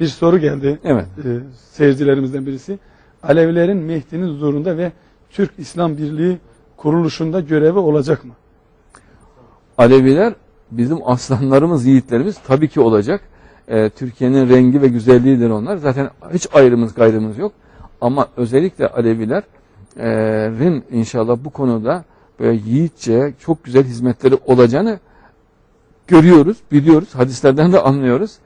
bir soru geldi Evet. e, seyircilerimizden birisi. Alevilerin Mehdi'nin huzurunda ve Türk İslam Birliği kuruluşunda görevi olacak mı? Aleviler bizim aslanlarımız, yiğitlerimiz tabii ki olacak. Ee, Türkiye'nin rengi ve güzelliğidir onlar. Zaten hiç ayrımız gayrımız yok. Ama özellikle Alevilerin inşallah bu konuda böyle yiğitçe çok güzel hizmetleri olacağını görüyoruz, biliyoruz. Hadislerden de anlıyoruz.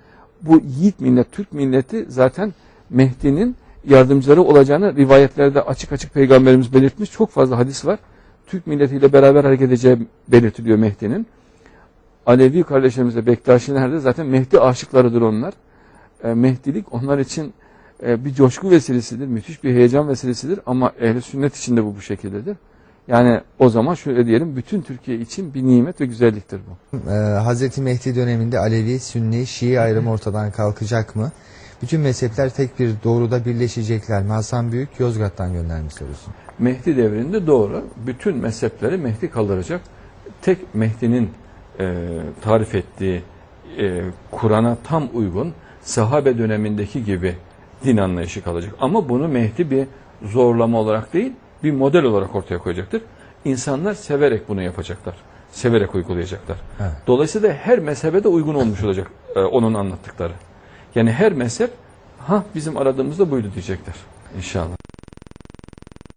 Bu yiğit millet, Türk milleti zaten Mehdi'nin yardımcıları olacağını rivayetlerde açık açık peygamberimiz belirtmiş. Çok fazla hadis var. Türk milletiyle beraber hareket edeceği belirtiliyor Mehdi'nin. Alevi kardeşlerimiz de Bektaşiler de zaten Mehdi aşıklarıdır onlar. E, Mehdilik onlar için e, bir coşku vesilesidir, müthiş bir heyecan vesilesidir ama ehli sünnet için de bu bu şekildedir. Yani o zaman şöyle diyelim bütün Türkiye için bir nimet ve güzelliktir bu. Ee, Hazreti Mehdi döneminde Alevi, Sünni, Şii ayrımı ortadan kalkacak mı? Bütün mezhepler tek bir doğruda birleşecekler mi? Hasan Büyük Yozgat'tan göndermiş sorusu. Mehdi devrinde doğru bütün mezhepleri Mehdi kaldıracak. Tek Mehdi'nin e, tarif ettiği e, Kur'an'a tam uygun sahabe dönemindeki gibi din anlayışı kalacak. Ama bunu Mehdi bir zorlama olarak değil bir model olarak ortaya koyacaktır. İnsanlar severek bunu yapacaklar. Severek uygulayacaklar. Evet. Dolayısıyla her mezhebe de uygun olmuş olacak e, onun anlattıkları. Yani her mezhep ha bizim aradığımız da buydu diyecekler inşallah.